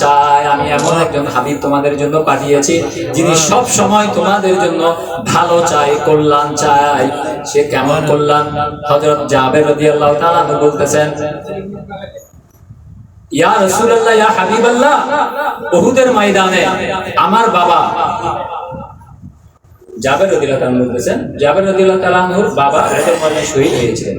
চায় আমি এমন একজন হাবিব তোমাদের জন্য পাঠিয়েছি, যিনি সব সময় তোমাদের জন্য ভালো চায় কল্যাণ চায় সে কেমন কল্যাণ? হযরত জাবের রাদিয়াল্লাহু তাআলা আনহু বলতেছেন, ইয়া রাসূলুল্লাহ, ইয়া উহুদের ময়দানে আমার বাবা জাবের রাদিয়াল্লাহু তাআলা বলতেছেন, জাবের রাদিয়াল্লাহু তাআলা আনহুর বাবা শহীদ হয়েছিলেন।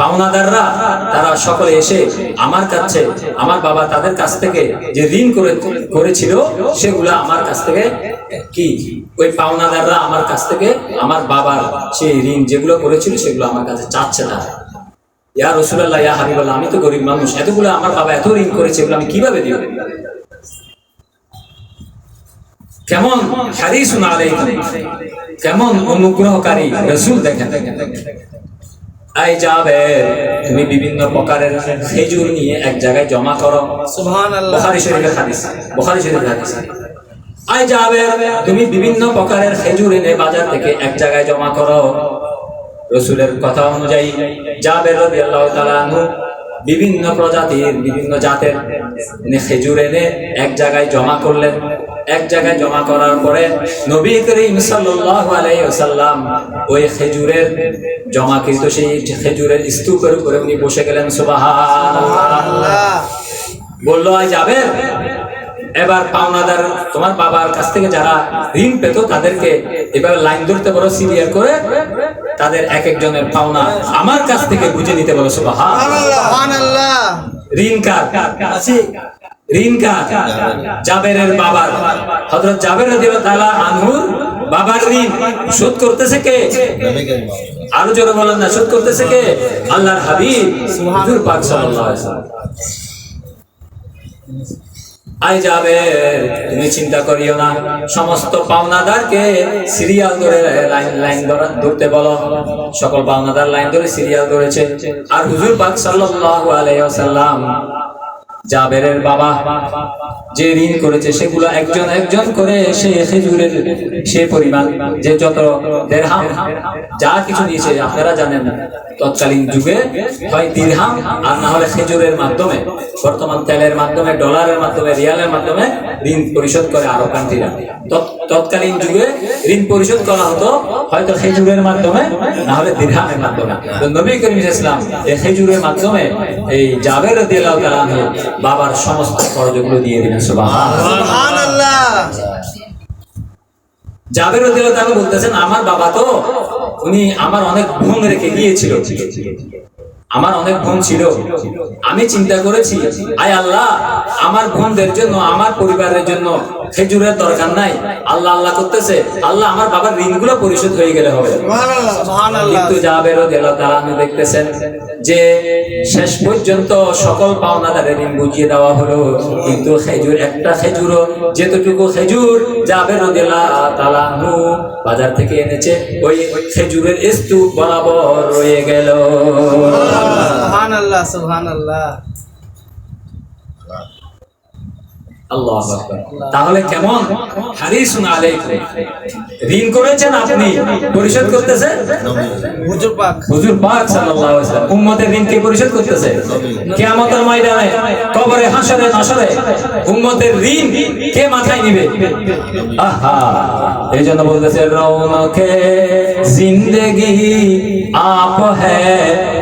পাওনাদাররা, তারা সকলে এসে আমার কাছে, আমার বাবা তাদের কাছ থেকে যে ঋণ করে, করেছিল, সেগুলো আমার কাছ থেকে কি? ওই পাওনাদাররা আমার কাছ থেকে আমার বাবার সেই ঋণ যেগুলো করেছিল, সেগুলো আমার কাছে চাচ্ছে না ইয়া রসুল্লাহ ইয়া হাবিবাল্লাহ, আমি তো গরিব মানুষ, এতগুলো আমার বাবা এত ঋণ করেছে, এগুলো আমি কীভাবে দিব? কেমন হারিসুন আলাইকুম কেমন অনুগ্রহকারী রসুল দেখেন। আই যাবে। তুমি বিভিন্ন প্রকারের খেজুর নিয়ে এক জায়গায় জমা করো। বুখারী শরীফের হাদিস। বুখারী শরীফের হাদিস। আই যাবে। তুমি বিভিন্ন প্রকারের খেজুর এনে বাজার থেকে এক জায়গায় জমা করো। রসুলের কথা অনুযায়ী জাবের রাদিয়াল্লাহু তাআলা আনহু। বিভিন্ন প্রজাতির বিভিন্ন জাতের খেজুর এনে এক জায়গায় জমা করলেন। এক জায়গায় জমা করার পরে নবী করিম সাল্লাল্লাহু আলাইহি ওয়াসাল্লাম ওই খেজুরের জমাকৃত সেই খেজুরের স্তূপের উপরে উনি বসে গেলেন সুবহানাল্লাহ। বলল আজ যাবে এবার পাওনাদার তোমার বাবার কাছ থেকে যারা ঋণ পেত তাদেরকে এভাবে লাইন ধরতে বলো সিরিয়াল করে তাদের এক একজনের পাওনা আমার কাছ থেকে বুঝে নিতে বলো সুবাহা সুবহানাল্লাহ। ঋণ কার? আছি ঋণ জাবেরের বাবার। হযরত জাবের রাদিয়াল্লাহু আনহুর বাবার ঋণ শোধ করতেছে কে? আরও জোরে বলেন না শোধ করতেছে কে? আল্লাহর হাবিব হুজুর পাক সাল্লাল্লাহু আলাইহি ওয়াসাল্লাম আই যাবে তুমি চিন্তা করিও না সমস্ত পাওনাদারকে সিরিয়াল ধরে লাইন লাইন ধরা ধরতে বলো। সকল পাওনাদার লাইন ধরে সিরিয়াল ধরেছে। আর হুজুর পাক সাল্লাল্লাহু আলাইহি ওয়াসাল্লাম জাবেরের বাবা যে ঋণ করেছে সেগুলো একজন একজন করে সে খেজুরের সে পরিমাণ, যে যত দেড়হাম, যা কিছু দিয়েছে, আপনারা জানেন, তৎকালীন যুগে হয় দিরহাম, আর না হলে খেজুরের মাধ্যমে, বর্তমান তেলের মাধ্যমে, ডলারের মাধ্যমে, রিয়ালের মাধ্যমে ঋণ পরিশোধ করে আরব কান্ট্রিরা। তৎকালীন যুগে ঋণ পরিশোধ করা হতো, হয়তো খেজুরের মাধ্যমে, না হলে দিরহামের মাধ্যমে। নবী করিম ইসলাম এই খেজুরের মাধ্যমে এই জাবের তাআলা আনহু বাবার সমস্ত কর্জগুলো দিয়ে দিলেন জাবের তাআলা বলতেছেন আমার বাবা তো উনি আমার অনেক বোন রেখে গিয়েছিল। আমার অনেক বোন ছিল। আমি চিন্তা করেছি আয় আল্লাহ আমার বোনদের জন্য আমার পরিবারের জন্য খেজুরের দরকার নাই। আল্লাহ আল্লাহ করতেছে আল্লাহ আমার বাবার ঋণগুলো পরিশোধ হয়ে গেলে হবে। সুবহানাল্লাহ সুবহানাল্লাহ। কিন্তু জাবের তারা আপনি দেখতেছেন যে শেষ পর্যন্ত সকল পাওনাদারের ঋণ বুঝিয়ে দেওয়া হলো। কিন্তু খেজুর, একটা খেজুরও যেতটুকু খেজুর যাবে তালানু বাজার থেকে এনেছে, ওই খেজুরের স্তূপ বরাবর রয়ে গেল। সুবহানাল্লাহ সুবহানাল্লাহ। আল্লাহ তাহলে কেমন? হারিসুন আলাইকুম। ঋণ করেছেন আপনি? পরিশোধ করতেছে? হুজুর পাক। হুজুর পাক সাল্লাল্লাহু আলাইহি ওয়াসাল্লাম। উম্মতের ঋণ কে পরিশোধ করতেছে? কিয়ামতের ময়দানে কবরে হাসরে নাসরে উম্মতের ঋণ কে মাথায় নিবে? আহা! এই জন্য বলতেছে রৌনকে জিন্দেগি আপ হ্যায়।